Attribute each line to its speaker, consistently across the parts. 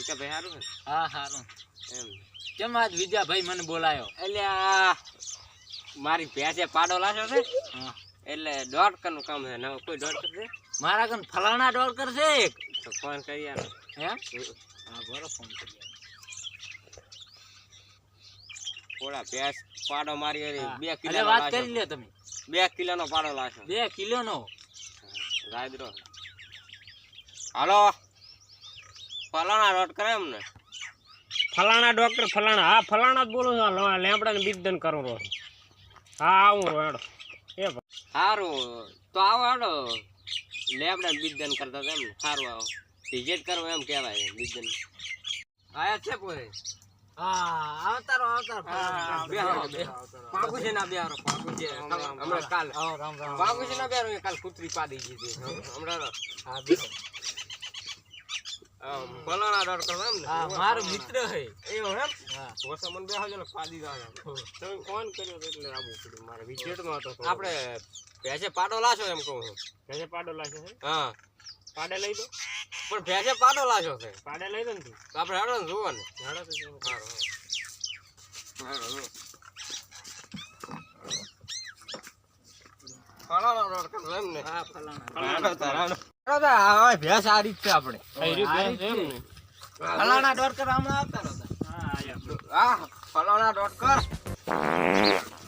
Speaker 1: વિકાભાઈ હારું
Speaker 2: હા? હારું.
Speaker 1: એમ.
Speaker 2: કેમ આજ વિદ્યાભાઈ મને બોલાયો?
Speaker 1: એટલે મારી ભેંસે પાડો લાગ્યો છે. એટલે દોઢ કનું કામ છે. નવો કોઈ દોઢ કરશે
Speaker 2: મારા કન ફલાણા ડોલ કરશે એક.
Speaker 1: તો ફોન કરી આલો.
Speaker 2: હે? હા બરો ફોન કરી
Speaker 1: ઓલા ભેંસ પાડો મારી બે કિલો
Speaker 2: વાત કરી લ્યો તમે.
Speaker 1: બે કિલો નો પાડો લાગ્યો
Speaker 2: બે કિલો નો
Speaker 1: ગાયદરો. હાલો. ફલાણા રોટ કરે એમ ને
Speaker 3: ફલાણા ડોક્ટર ફલાણા. હા ફલાણા જ બોલું છું. લેમડા ને બીજદન કરું રહો. હા આવું હેડો. એ
Speaker 1: સારું તો આવો હેડો. લેમડા ને બીજદન કરતા હતા એમ. ને સારું આવો. વિઝિટ કરવો એમ કહેવાય બીજદન. આયા છે કોઈ?
Speaker 2: હા આવતારો આવતારો.
Speaker 1: હા, બેહારો, બેહારો. પાકું છે ના બેહારો, બાબુજી હમણાં કાલ. છે ના બેહારો, કાલ કૂતરી પાડી દીધી. હમણાં.
Speaker 2: હા
Speaker 1: ફલાણા ડર કરવા એમ ને?
Speaker 2: હા મારો મિત્ર હે
Speaker 1: એવું એમ?
Speaker 2: હા.
Speaker 1: મને બેહાજો ને પાડી દાડે. તમે ફોન કર્યો એટલે આબુ પડ્યું મારે વિઝિટમાં હતો આપણે ભેજે પાડો લાશો એમ કહું છું
Speaker 3: ભેંસે પાડો લાગે છે?
Speaker 1: હા.
Speaker 3: પાડે લઈ દો.
Speaker 1: પણ ભેંસે પાડો લાશો છે.
Speaker 3: પાડે લઈ દો ને તું.
Speaker 1: આપણે હેડો ને જુઓ ને.
Speaker 3: હેડો તો.
Speaker 1: હારું, હારું. હારું, હારું. ફલાણા ડર કરવા એમ ને
Speaker 2: હા ફલાણા
Speaker 1: હાલો તાર, હાલો. હાલો તાર, હવે ભેંસ આ રીત છે આપણે.
Speaker 2: ફલાણા ડોટકર હમણાં આવતા હતા
Speaker 1: આ ફલાણા ડોટ કર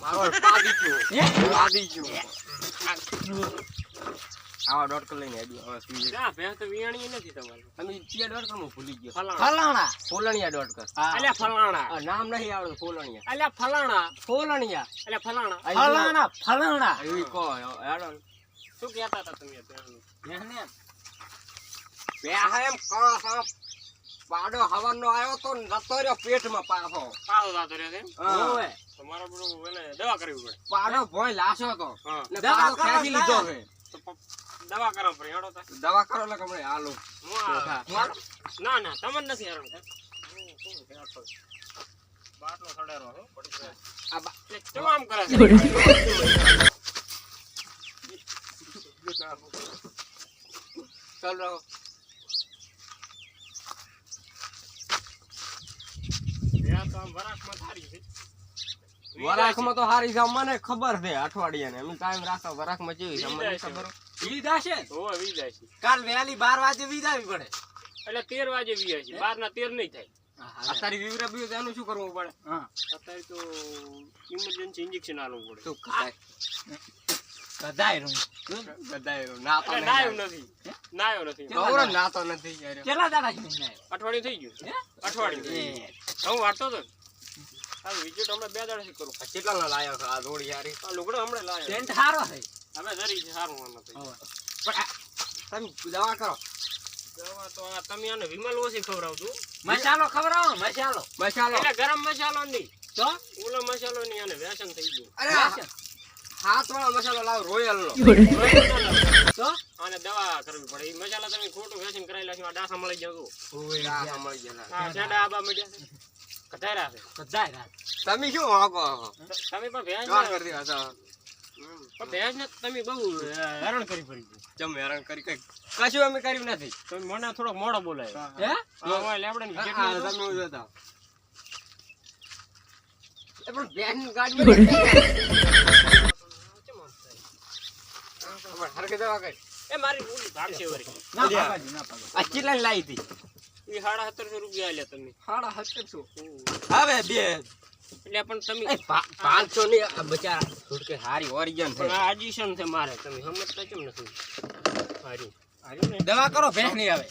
Speaker 1: મારો પાડી ગયો. પાડી ગયો. આવા ડોટ કર લઈને આવી હવે પીજે.
Speaker 3: ના ભેંસ તો વિયાણી નથી તમારી.
Speaker 1: તમે ચિયા ડોટ કર ભૂલી ગયો.
Speaker 3: ફલાણા.
Speaker 2: ફલાણા.
Speaker 1: ફોલણિયા ડોટ કર
Speaker 2: હા.
Speaker 3: અલ્યા ફલાણા.
Speaker 1: નામ નહીં આવડતું ફોલણિયા.
Speaker 3: અલ્યા ફલાણા.
Speaker 1: ફોલણિયા.
Speaker 3: અલ્યા ફલાણા.
Speaker 2: ફલાણા ફલાણા.
Speaker 1: એવી કો હેડો.
Speaker 3: શું કહેતા હતા તમે બેહને
Speaker 2: એને
Speaker 1: બે આ એમ સાપ પાડો હવાનો આવ્યો તો નતો રહ્યો પેટમાં પાછો.
Speaker 3: પાડો થતો રહ્યો
Speaker 2: હોવે.
Speaker 3: તમારો એને દવા કરવી પડે.
Speaker 1: પાડો ભોય લાશો તો. ને
Speaker 2: દવા
Speaker 1: પાડો ખેંચી લીધો છે.
Speaker 3: દવા કરો પડે હેડો તા.
Speaker 1: દવા કરો એટલે કમળે હાલો
Speaker 3: હું
Speaker 1: હાલો.
Speaker 3: ના ના તમને નથી હેરાન થાય. હું શું બાટલો સડેલો હો, પડી
Speaker 1: આ બા-
Speaker 3: એ આમ કરે છે?
Speaker 1: ચાલ રહો
Speaker 3: તો.
Speaker 1: વરાખમાં હારી છે મને ખબર છે અઠવાડિયાને એમ ટાઈમ રાખો વરાખમાં જેવી ખબર
Speaker 2: વિદા છે
Speaker 3: હોવે, વી જાય છે.
Speaker 2: કાલ વહેલી બાર વાગે વિદાવી પડે.
Speaker 3: એટલે તેર વાગે વી જાય બાર ના તેર નહીં થાય.
Speaker 1: અત્યારે વિવરા બીજું તો શું કરવું પડે?
Speaker 2: હા.
Speaker 3: અત્યારે તો ઇમરજન્સી ઇન્જેક્શન આલવું પડે.
Speaker 1: શું કરાય?
Speaker 2: કદાય રૂમ
Speaker 1: ગધાયરો. નાતો
Speaker 3: એટલે
Speaker 1: નહીં
Speaker 3: નાયો નથી. નાયો નથી.
Speaker 1: ગૌરવ નાતો નથી
Speaker 2: કેટલા દાડા થી
Speaker 3: અઠવાડિયું થઈ ગયું. અઠવાડિયું. હું. વાંચતો હતો ને. આ હમણાં બે દાડાથી કરું.
Speaker 1: આ કેટલાનો લાયો છે? આ રોડી યારી?
Speaker 3: આ લુગડો હમણાં લાયો.
Speaker 2: ટેન્ટ હારો છે.
Speaker 3: હવે ધરી છે સારું આમાં
Speaker 1: પણ તમે દવા કરો.
Speaker 3: દવા તો આ તમે આને વિમલ ઓછી ખવડાવજો.
Speaker 2: મસાલો ખવડાવો મસાલો.
Speaker 1: મસાલો.
Speaker 3: એટલે ગરમ મસાલો નહીં.
Speaker 2: તો?
Speaker 3: ઓલો મસાલો નહીં આને વ્યસન થઈ ગયું.
Speaker 1: અરે હાથ વાળો મસાલો લાવો રોયલ નો.
Speaker 2: તો?
Speaker 3: આને દવા કરવી પડે. એ મસાલા તમે ખોટું વ્યસન કરાવી લાગ્યું આ ડાસા મળી.
Speaker 1: આ
Speaker 3: છેડા આબા મળ્યા
Speaker 1: તમે શું
Speaker 3: તમે પણ ભેંસ
Speaker 1: હતા
Speaker 3: પણ ભેંસ ને તમે બહુ હેરાન કરી પડી ગયું.
Speaker 1: હેરાન કરી કઈ. કશું અમે કર્યું નથી.
Speaker 3: તમે મને થોડોક મોડો બોલાય.
Speaker 2: હે
Speaker 3: લેબડા ની
Speaker 1: આ-
Speaker 3: વિકેટ
Speaker 1: આ
Speaker 3: નહોતો.
Speaker 1: તમે ઊભા પણ બેનની ગાડીમાં પણ હરખી દવા
Speaker 3: એ મારી ઓલી ભાગશે વળી.
Speaker 2: ના પાપાજી ના પાપાજી
Speaker 1: આ ચીલાની લાવી હતી?
Speaker 3: એ સાડા સત્તરસો રૂપિયા આલ્યા તમે.
Speaker 2: હવે બે
Speaker 3: એટલે પણ તમે
Speaker 1: પાંચસો ની આ બચારા. છૂટકે હારી ઓરિજન
Speaker 3: પણ
Speaker 1: છે
Speaker 3: આ છે મારે. તમે સમજતા કેમ નથી? હારી. હારી
Speaker 2: દવા કરો ભેંસની
Speaker 3: આવે.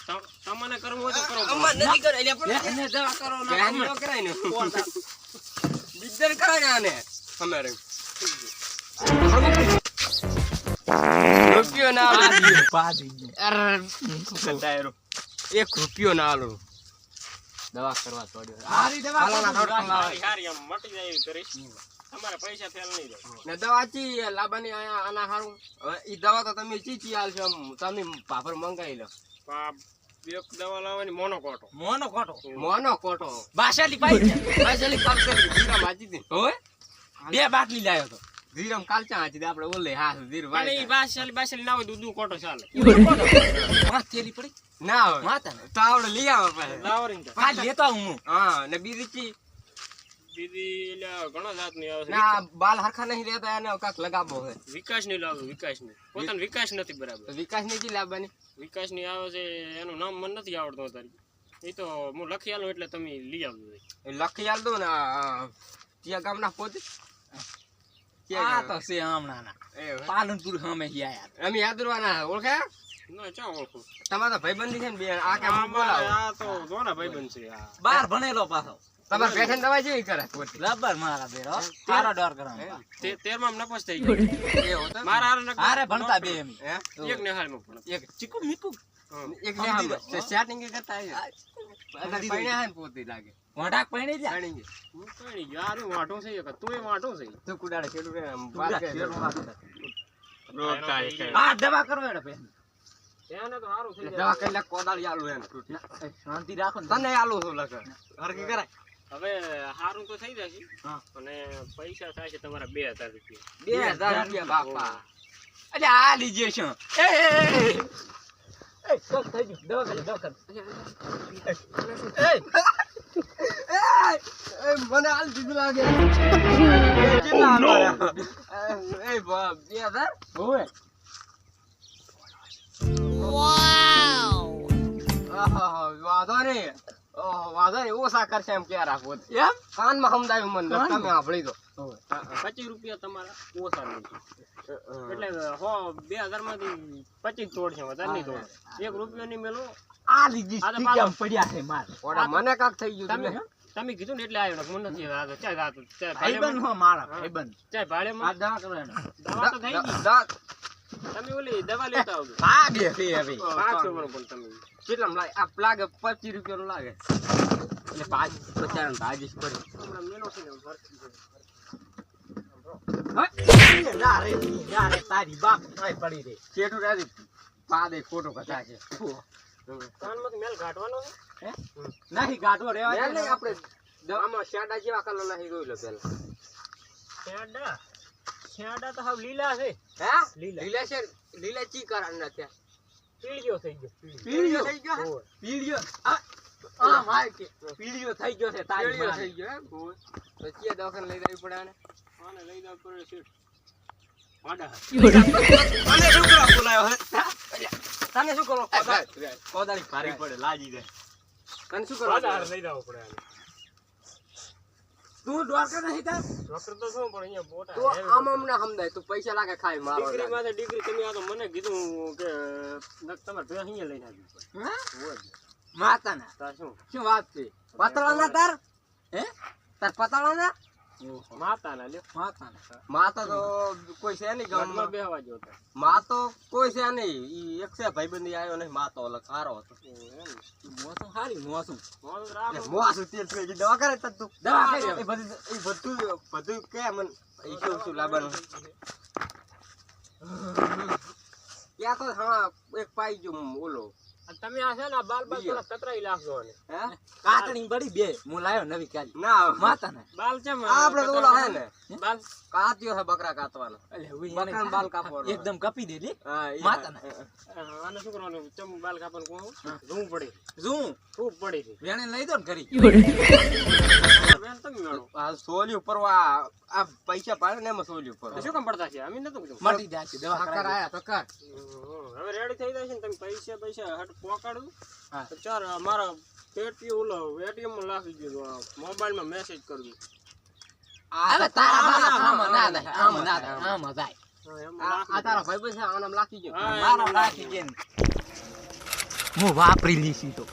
Speaker 3: તમને કરવું હોય તો કરો.
Speaker 1: અમાર નથી કરે એટલે પણ
Speaker 2: દવા કરો ના
Speaker 1: કરાય ને. બિદ્દર કરાય આને. અમારે. રૂપિયો ના આલો.
Speaker 2: પાડી
Speaker 1: અરે, ગધાયરો. એક રૂપિયો ના આલો. દવા કરવા છોડ્યો
Speaker 2: હારી દવા.
Speaker 3: હારી આમ મટી જાય એવી કરીશ. તમારે પૈસા ફેલ નહીં જાય.
Speaker 1: ને દવા ચી લાબાની આયા આના હારું? હવે ઈ દવા તો તમે ચી ચી આલશો આમ? તમે પાપડ મંગાવી લો.
Speaker 3: આ એક દવા લાવવાની મોનોકોટો
Speaker 2: મોનો ખોટો
Speaker 1: મોનો કોટો.
Speaker 2: બાશાલી પાઈ
Speaker 1: પાછલી પાક કરી બીજા માજી દી.
Speaker 2: ઓય? બે બાટલી લાયો તો.
Speaker 1: ધીરમ કાલચા દે આપણે ઓલે હા ધીર
Speaker 3: પણ ઈ બાસલી બાસલી ના હોય દૂધ કોટો ચાલે.
Speaker 2: પાંચ થેલી પડી?
Speaker 1: ના હોય.
Speaker 2: માતા ને?
Speaker 1: તો આવડે લઈ આવે પાછે.
Speaker 3: લાવરીને તો.
Speaker 2: પાંચ લેતો હું.
Speaker 1: હા ને બીજી ચી?
Speaker 3: બીજી એટલે ઘણા જાતની આવે
Speaker 1: ના બાલ હરખા નહીં રહેતા એને કાક લગાવો છે
Speaker 3: વિકાસની લાવે વિકાસની પોતાનો વિકાસ નથી બરાબર.
Speaker 1: વિકાસની લાવવાની?
Speaker 3: વિકાસની આવે છે એનું નામ મને નથી આવડતું અત્યારે. એ તો હું લખી આલું એટલે તમે લઈ આવજો.
Speaker 1: એ લખી આલ દઉં ને ત્યાં ત્યાં ગામના પોતે.
Speaker 2: આ તો છે? હમણાં ના પાલનપુર સામે હી
Speaker 1: અમે યાદરવાના ઓળખ્યા?
Speaker 3: ના
Speaker 1: તમારા ભાઈબંધી છે ને બે આ કે
Speaker 3: આ
Speaker 1: બોલાવો?
Speaker 3: આ તો જોના ભાઈબંધ છે
Speaker 2: બાર ભણેલો પાછો.
Speaker 1: તમારે પેશન દવા જેવી કરે?
Speaker 2: રબર મારા બેરો સારો ડર કરો
Speaker 3: તે તેરમાં નપસ થઈ ગયો. મારા હારે
Speaker 2: ભણતા બે એમ.
Speaker 1: હે?
Speaker 3: એક નેહાલમાં ભણે.
Speaker 1: એક.
Speaker 2: ચીકુ મીકુ.
Speaker 1: એક.
Speaker 2: લો.
Speaker 1: કરતા પોતે લાગે.
Speaker 2: પૈણી જા.
Speaker 3: હું યાર છે એક. તું એ છે?
Speaker 1: તું કુડાડે આમ કે
Speaker 2: આ દવા કરો એડે પે
Speaker 1: દવા કોદાળી આલુ એમ
Speaker 2: શાંતિ રાખો
Speaker 1: તને આલુ છું લખે હરકી કરાય.
Speaker 3: હવે હારું તો થઈ જશે. અને પૈસા થાય છે તમારા બે હજાર રૂપિયા.
Speaker 1: બે હજાર રૂપિયા બાપા.
Speaker 2: એટલે આ લીજે છે. એ. એ એ કોક થઈ ગયું દવા કરી દવા કરી એ
Speaker 1: એ મને હાલ દીધું લાગે કેટલા હતા? એ બા, બે હજાર
Speaker 2: ઓય
Speaker 1: આહા, વાંધો નહીં ઓહો, વાંધો નહીં ઓછા કરશે એમ ક્યાં રાખવો
Speaker 2: એમ
Speaker 1: કાનમાં સમજાયું મને? તમે સાંભળી દો
Speaker 3: પચીસ રૂપિયા તમારા ઓછા નહીં એટલે હો બે હજારમાંથી પચીસ તોડશે વધારે નહીં તોડે. એક રૂપિયો નહીં મેલો.
Speaker 2: આ લીધી પડ્યા છે માર.
Speaker 1: ઓડા મને કાક થઈ ગયું
Speaker 3: તમે
Speaker 1: તમે
Speaker 3: કીધું ને એટલે આવ્યો ને મને નથી આવ્યો. ચાલ આ તો- ચાલ
Speaker 2: ભાઈબંધ
Speaker 3: ભાડેમાં-
Speaker 2: હો મારા ભાઈબંધ.
Speaker 3: ચાલ ભાડે
Speaker 2: માં દવા કરો એને.
Speaker 3: દવા તો થઈ ગઈ. તમે ઓલી દવા લેતા આવજો.
Speaker 2: ભાગે છે હવે.
Speaker 3: પાંચ વાળો પણ તમે.
Speaker 1: કેટલામાં લાગે આ લાગે પચીસ રૂપિયાનું લાગે. એટલે પાંચ પચાસ ભાજીશ પડી.
Speaker 3: મેલો છે ને ભરતી છે.
Speaker 2: હે? ના રે ના રે તારી
Speaker 1: નાખી ગયો
Speaker 3: પીળિયો થઈ ગયો
Speaker 1: થઈ.
Speaker 2: પીળિયો આ થઈ ગયો છે તારી
Speaker 1: થઈ ગયો તો દવાખાને લઈ જવી પડે આને
Speaker 3: લઈ જાવ પડે શેઠ. વાડા.
Speaker 1: તને શું કરવા બોલાયો હે? તને શું કરો? કોદાળી. ભારી પડે લાજી દે તને શું કરવા
Speaker 3: વાડા લઈ જાવ પડે
Speaker 2: તું ડોક્ટર નહીં તાર?
Speaker 3: ડોક્ટર તો શું પણ અહીંયા મોટા
Speaker 1: તો આમ આમ ના સમજાય. તું પૈસા લાગે ખાય મારો
Speaker 3: ડિગ્રી
Speaker 1: લાગે.
Speaker 3: માં ડિગ્રી તમે આ તો મને કીધું કે નક તમારે ભેંસ અહીંયા લઈને આવી માતા
Speaker 2: હા? માતાના.
Speaker 3: તાર શું?
Speaker 2: શું વાત છે?
Speaker 1: પતળા ના તાર?
Speaker 2: હે?
Speaker 1: તાર પતળા
Speaker 3: લ્યો.
Speaker 2: માતાના.
Speaker 1: માતા તો કોઈ છે નહીં
Speaker 3: ગામમાં
Speaker 1: ગામમાં.
Speaker 3: બેહવા જો તો.
Speaker 1: તો કોઈ છે નહીં. ઈ એક છે ભાઈબંધી આવ્યો નહીં. માં તો સારો હતો. દવા કરે તું.
Speaker 2: દવા કરી.
Speaker 1: એ બધું એ બધું બધું કે મને. એ શું શું લાવવાનું? ત્યાં તો હા એક પાઈ ગયો ઓલો.
Speaker 3: તમે આ છે ને બાલ બાલ થોડા કતરાઈ નાખજો આને.
Speaker 1: હે?
Speaker 2: કાતણી બે. હું લાયો નવી કાલી.
Speaker 1: ના
Speaker 2: માતાના.
Speaker 3: બાલ ચમ
Speaker 1: આપણે તો ઓલા હે ને?
Speaker 3: બાલ.
Speaker 1: કાત્યો છે બકરા કાતવાનો. બાલ કાપવાનો
Speaker 2: એકદમ કપી દે લે.
Speaker 1: હા ઈ
Speaker 2: માતાના.
Speaker 3: આ- આને શું કરવાનું? ચમ બાલ કાપવાનું કોણ પડે. ખૂબ પડી
Speaker 2: વેણે લઈ દો ને કરી
Speaker 3: બેન મેળો.
Speaker 1: આ સોલી ઉપર આ આ પૈસા પાડે ને એમાં સોલી ઉપર.
Speaker 3: શું કામ પડતા છે? અમે નતું કીધું.
Speaker 2: મટી જાય છે દવા
Speaker 1: સાકર આયા તો કર.
Speaker 3: હવે રેડી થઈ જાય છે ને તમે પૈસા પૈસા હટ પોકાડું.
Speaker 2: હા.
Speaker 3: તો ચાર મારા પેટી ઓલો એટીએમમાં લાખી દીધું મોબાઈલમાં મેસેજ કરી
Speaker 2: હવે તારા આમાં ના જાય આમાં ના જાય આમાં જાય
Speaker 1: આ તારા ભાઈ છે આનામ લાખી ગયો.
Speaker 3: હા,
Speaker 2: વાપરી લીધી તો.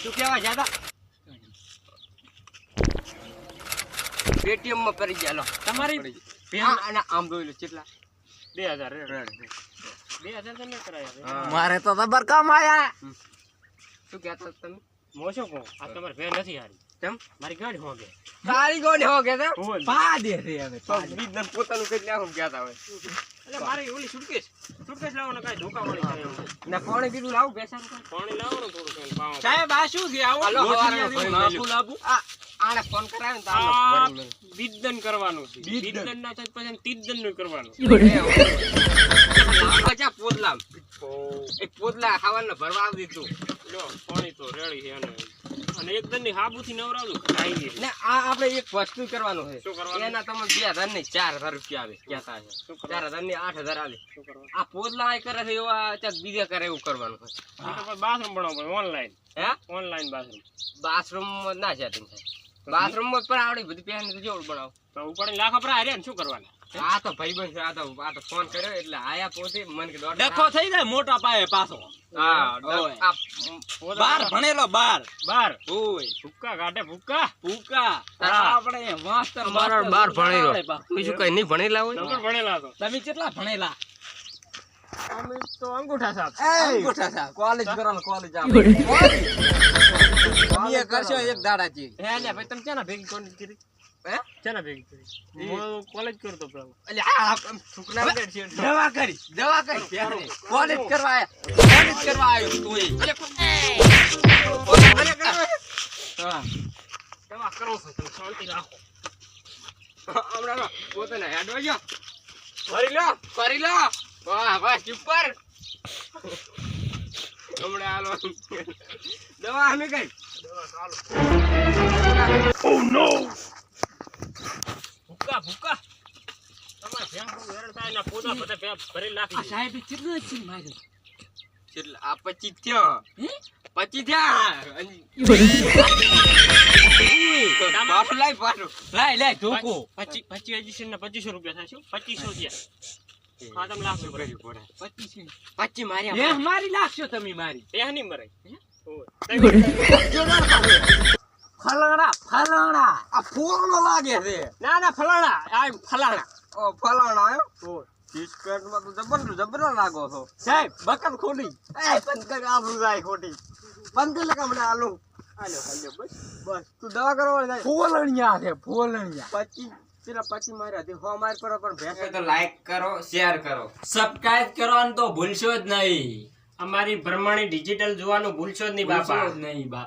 Speaker 1: શું કહેવાય જ્યાદા પેટીએમમાં પડી ગયા. લો
Speaker 3: તમારી
Speaker 1: અને આમ જોઈ લો કેટલા?
Speaker 3: બે હજાર બે હજાર તમે કરાયા
Speaker 1: હા.
Speaker 2: મારે તો ખબર કામ આયા
Speaker 1: શું કહેતા તમે?
Speaker 3: મોશો કહો આ તમારે ભે નથી હારી.
Speaker 1: કેમ
Speaker 3: મારી ગાડી હોગે.
Speaker 1: તારી કોને હો કે
Speaker 2: પા દે રે હવે
Speaker 1: તો પોતાનું કઈ આમ કહેતા હોય.
Speaker 3: એટલે મારી ઓલી સુટકેસ સુટકેસ લાવવાનો કાંઈ ધોકા વાળી થાય એમ.
Speaker 1: ને કીધું લાવું બેસાડું
Speaker 3: પાણી લાવવાનું થોડું કાંઈ
Speaker 2: સાહેબ આ શું છે? આવો.
Speaker 1: હાલો, હવારમાં ભાઈ
Speaker 2: નાખું
Speaker 1: મેલ્યું.
Speaker 2: લાવું?
Speaker 1: આ આને ફોન કરાવ્યો તો
Speaker 3: આ
Speaker 1: આને
Speaker 3: કરવાનું છે. ના થાય પછી નું કરવાનું.
Speaker 1: પોદલા એ પોદલા ખાવાના ભરવા દીધું.
Speaker 3: જો પાણી તો રેડી છે અને અને એકદમની હાબુથી નવરાવલું ખાઈ
Speaker 1: ને આ આપણે એક વસ્તુ કરવાનું છે. એના તમે બે હજાર નહીં ચાર હજાર રૂપિયા આવે કહેતા છે. ચાર હજારની આઠ હજાર આવે. આ પોદલા આ કરે છે એવા ચાક બીજા કરે એવું કરવાનું છે.
Speaker 3: બાથરૂમ બનાવવું ઓનલાઈન
Speaker 1: હે?
Speaker 3: ઓનલાઈન બાથરૂમ
Speaker 1: બાથરૂમ ના છે બાથરૂમમાં પણ આવડી બધી પહેન તો જેવડું બનાવ.
Speaker 3: તો ઉપર લાખ પર હારે શું કરવાના?
Speaker 1: આ તો ભાઈ છે આ તો આ તો ફોન કર્યો એટલે આયા પોતે મન કે
Speaker 2: ડખો થઈ જાય મોટા પાયે પાછો.
Speaker 1: હા
Speaker 2: બાર ભણેલો બાર.
Speaker 3: બાર.
Speaker 2: ઓય.
Speaker 3: ભૂક્કા કાઢે ભૂક્કા
Speaker 2: ભૂકા.
Speaker 1: હા.
Speaker 2: આપણે માસ્ટર
Speaker 1: અમારો બાર ભણેલો. બીજું કઈ નહીં ભણેલા હોય?
Speaker 3: નંબર ભણેલા તો.
Speaker 2: તમે કેટલા ભણેલા?
Speaker 3: અમે તો અંગૂઠા સાહેબ
Speaker 2: અંગૂઠા સાહેબ.
Speaker 1: કોલેજ કરો કોલેજ
Speaker 2: તમે કરશો એક દાડાજી
Speaker 1: હે લે ભાઈ તમે ક્યાં ભેગી કોલેજ કરી? હે?
Speaker 3: શેના ભેગી કરી? હું કોલેજ કરતો પેલો
Speaker 1: એટલે આ સુકના બેડ છે.
Speaker 2: દવા કરી.
Speaker 1: દવા કરી
Speaker 2: કોલેજ કરવા આયા. કોલેજ કરવા આવ્યો તું એ. હા.
Speaker 3: દવા કરો છો તમે શાંતિ રાખો.
Speaker 1: હમણાં પોતાને હેડ વાગ્યો કરી લો. કરી લો. વાહ વાહ સુપર હમણાં દવા અમે કઈ
Speaker 3: દવા no! ભૂક્કા ભૂક્કા તમારે ભેંસ બહુ હેરાન થાય ને પોતા બધા ભરી નાખી.
Speaker 2: સાહેબે કેટલું છે માર્યું?
Speaker 1: એટલે આ પચી થયો? પચી થયા? પાછું લાય પાછું.
Speaker 2: લાય લાય ઢોકો
Speaker 3: પચી પચી એડિશન ના પચીસો રૂપિયા થાય છે પચીસો રૂપિયા હા તમે રૂપિયા
Speaker 2: પચીસ
Speaker 1: પચી માર્યા
Speaker 2: એ મારી. નાખશો તમે મારી.
Speaker 3: એ નહીં મરાય.
Speaker 2: ફલાણા ફલાણા.
Speaker 1: આ ફૂલનો લાગે છે.
Speaker 3: ના ના ફલાણા. આ ફલાણા.
Speaker 1: ઓ ફલાણો આવ્યો ટીશર્ટમાં તો જબર જબર લાગો છો.
Speaker 2: સાહેબ બકમ ખોલી
Speaker 1: એ પંકજ આબરૂ જાય ખોટી. પંકજ લગા મને આલુ.
Speaker 3: હાલો હાલો બસ.
Speaker 1: બસ. તું દવા કરવા જાય.
Speaker 2: ફોલણિયા છે ફોલણિયા.
Speaker 1: પછી પેલા પછી માર્યા હતી હો માર પર પણ ભેંસ. તો લાઈક કરો શેર કરો.
Speaker 2: સબસ્ક્રાઇબ કરવાનું તો ભૂલશો જ નહીં.
Speaker 3: અમારી ભ્રમણી ડિજિટલ જોવાનું ભૂલશો જ નહીં બાપા.
Speaker 2: નહીં બાપ.